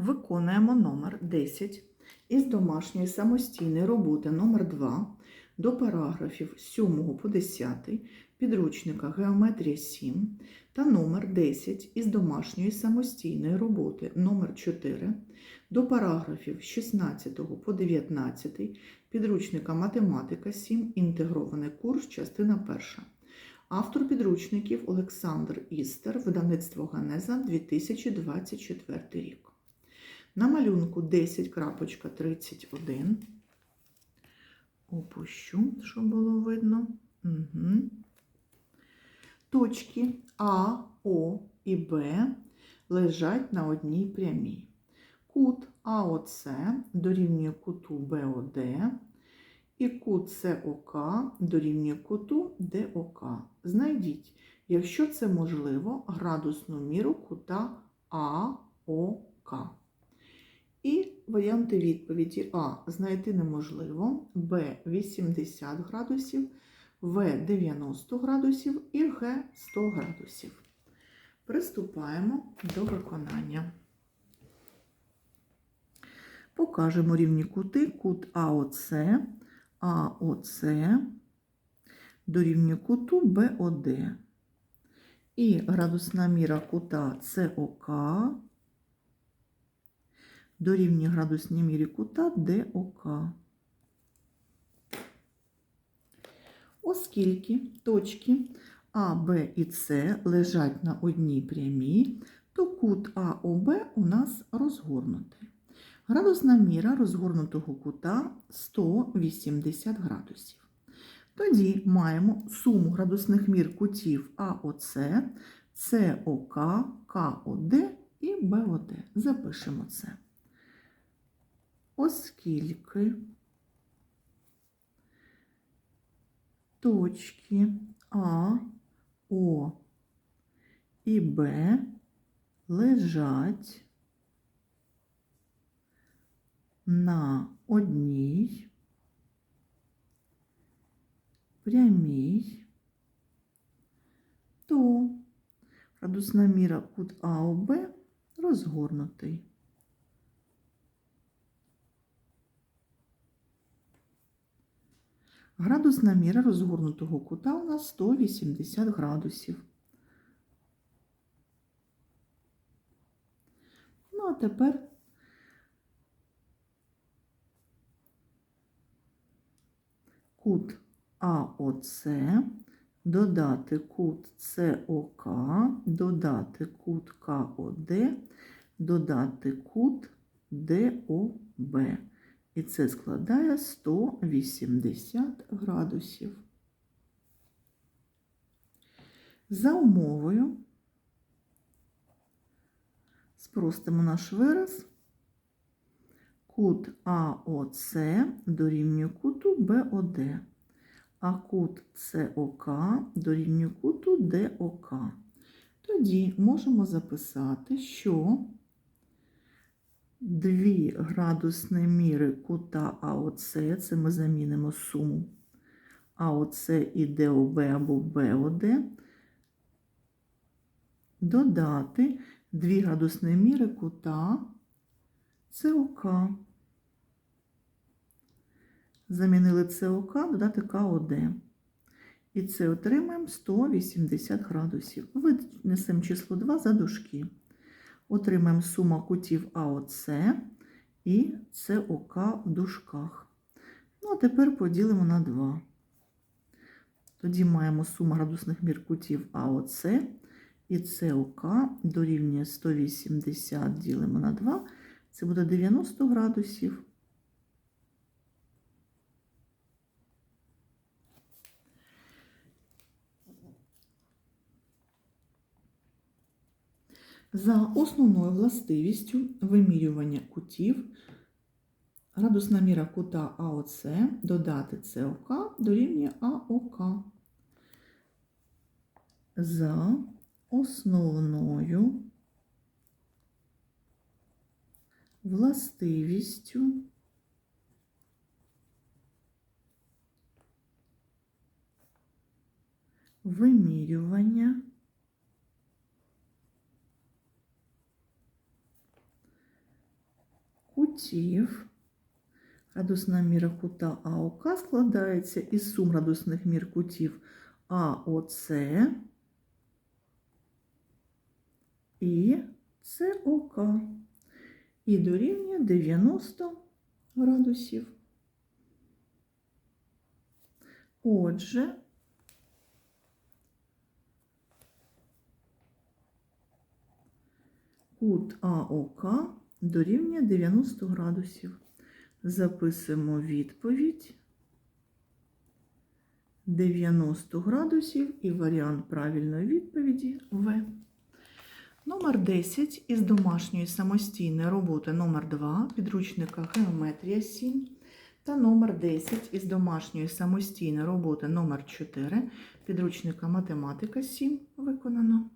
Виконуємо номер 10 із домашньої самостійної роботи номер 2 до параграфів 7 по 10 підручника Геометрія 7 та номер 10 із домашньої самостійної роботи номер 4 до параграфів 16 по 19 підручника Математика 7 інтегрований курс частина 1. Автор підручників Олександр Істер, видавництво Ганеза 2024 рік. На малюнку 10.31. Опущу, щоб було видно. Угу. Точки А, О і Б лежать на одній прямій. Кут АОЦ дорівнює куту БОД, і кут СОК дорівнює куту ДОК. Знайдіть, якщо це можливо, градусну міру кута АОК. І варіанти відповіді. А. Знайти неможливо, Б. 80 градусів, В. 90 градусів. І Г. 100 градусів. Приступаємо до виконання. Покажемо рівні кути. Кут АОЦ, АОЦ дорівнює куту БОД. І градусна міра кута СОК дорівнює градусній мірі кута ДОК. Оскільки точки А, Б і С лежать на одній прямій, то кут АОБ у нас розгорнутий. Градусна міра розгорнутого кута 180 градусів. Тоді маємо суму градусних мір кутів АОЦ, СОК, КОД і БОД. Запишемо це. Оскільки точки А, О і Б лежать на одній прямій, то градусна міра кут АОБ розгорнутий. Градусна міра розгорнутого кута у нас 180 градусів. Ну, а тепер кут АОЦ, додати кут СОК, додати кут КОД, додати кут ДОБ. І це складає 180 градусів. За умовою спростимо наш вираз. Кут АОЦ дорівнює куту БОД, а кут СОК дорівнює куту ДОК. Тоді можемо записати, що Дві градусні міри кута АОЦ, це ми замінимо суму АОЦ і ДОБ або БОД, додати дві градусні міри кута СОК. Замінили СОК, додати КОД. І це отримаємо 180 градусів. Винесемо число 2 за дужки. Отримаємо сума кутів АОЦ і СОК в дужках. Ну, а тепер поділимо на 2. Тоді маємо суму градусних мір кутів АОЦ і СОК дорівнює 180 ділимо на 2. Це буде 90 градусів. За основною властивістю вимірювання кутів градусна міра кута АОЦ додати СОК дорівнює АОК. За основною властивістю вимірювання кутів. Градусна міра кута АОК складається із сум градусних мір кутів АОЦ і СОК. І дорівнює 90 градусів. Отже, кут АОК дорівнює 90 градусів. Записуємо відповідь 90 градусів і варіант правильної відповіді В. Номер 10 із домашньої самостійної роботи номер 2 підручника Геометрія 7 та номер 10 із домашньої самостійної роботи номер 4 підручника Математика 7 виконано.